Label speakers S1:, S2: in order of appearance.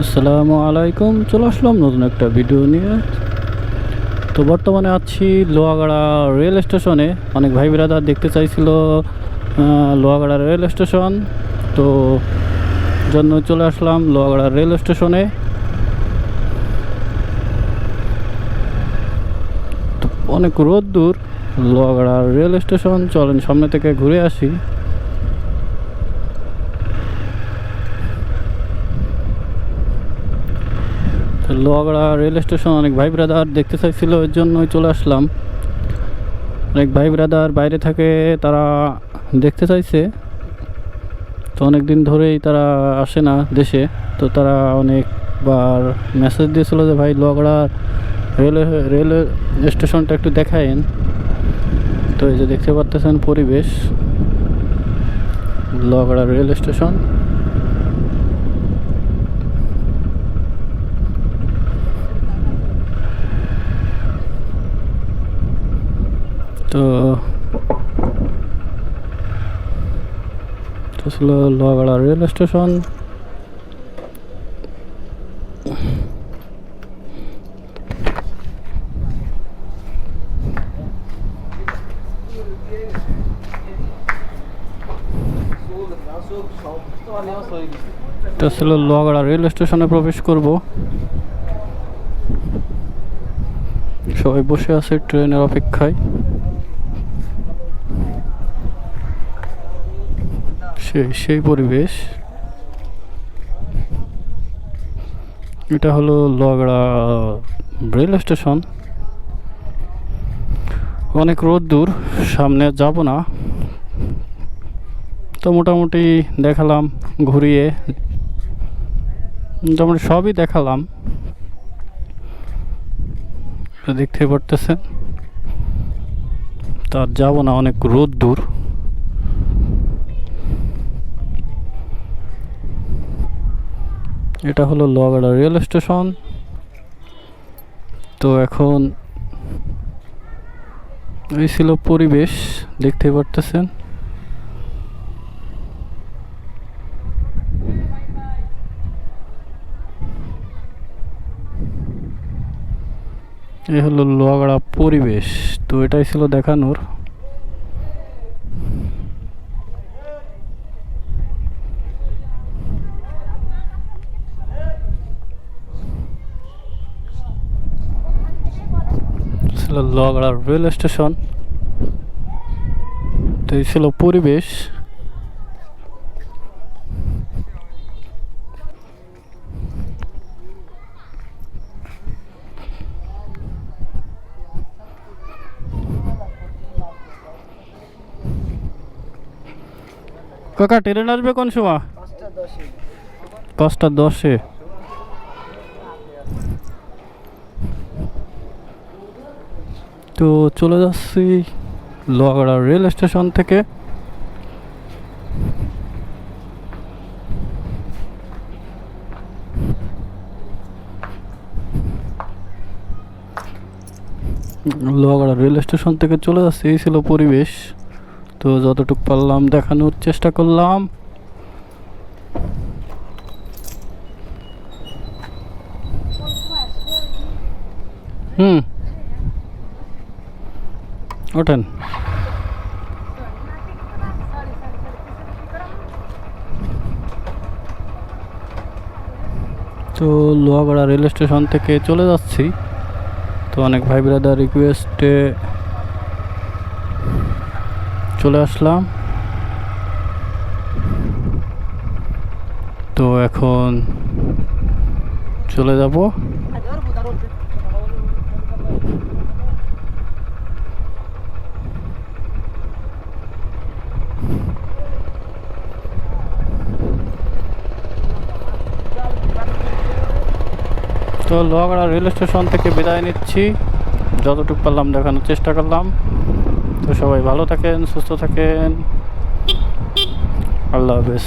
S1: আসসালামু আলাইকুম। চলে আসলাম নতুন একটা ভিডিও নিয়ে। তো বর্তমানে আছি লোহাগাড়া রেল স্টেশনে অনেক ভাই ব্রাদার দেখতে চাইছিল লোহাগাড়া রেল স্টেশন তো জন্য চলে আসলাম লোহাগাড়া রেল স্টেশনে অনেক রোদ দূর, লোহাগাড়া রেল স্টেশন চলেন সামনে থেকে ঘুরে আসি। লোহাগড়া রেল স্টেশন, অনেক ভাই ব্রাদার দেখতে চাইছিল, এর জন্যই চলে আসলাম। অনেক ভাই ব্রাদার বাইরে থাকে, তারা দেখতে চাইছে। তো অনেক দিন ধরেই তারা আসে না দেশে। তো তারা অনেকবার মেসেজ দিয়েছিল যে, ভাই, লোহাগড়া রেল রেল স্টেশনটা একটু দেখায়েন। তো এই যে দেখতে পারতেছেন পরিবেশ, লোহাগড়া রেল স্টেশন। তো ছিল লোহাগড়া রেল স্টেশন। এটা ছিল লোহাগড়া রেল স্টেশনে প্রবেশ করব। সবাই বসে আছে ট্রেনের অপেক্ষায়। সেই সেই পরিবেশ। এটা হলো লগড়া রেল স্টেশন। অনেক রোদ দূর, সামনে যাব না। তো মোটামুটি দেখালাম, ঘুরিয়ে। মোটামুটি সবই দেখালাম। দেখতে পারতেছেন। তার যাব না, অনেক রোদ দূর। এটা হলো লোহাগড়া রেল স্টেশন তো এখন এই ছিল পরিবেশ, দেখতে পারতেছেন? এই হলো লোহাগড়া পরিবেশ। তো এটাই ছিল দেখানোর। ছিল লোহাগড়া রেল স্টেশন। তো এই ছিল পরিবেশ। কাকা, ট্রেন আসবে কোন সময়? পাঁচটা দশে। তো চলে যাচ্ছি লোহাগড়া রেল স্টেশন থেকে। লোহাগড়া রেল স্টেশন থেকে চলে যাচ্ছি, এই ছিল পরিবেশ। তো যতটুকু পারলাম দেখানোর চেষ্টা করলাম। হুম। ওঠেন। তো লোহাগড়া রেল স্টেশন থেকে চলে যাচ্ছি। তো অনেক ভাই ব্রাদার রিকোয়েস্টে চলে আসলাম। তো এখন চলে যাব। তো লোহাগড়া রেল স্টেশন থেকে বিদায় নিচ্ছি। যতটুকু পারলাম দেখানোর চেষ্টা করলাম। তো সবাই ভালো থাকেন, সুস্থ থাকেন। আল্লাহ হাফেজ।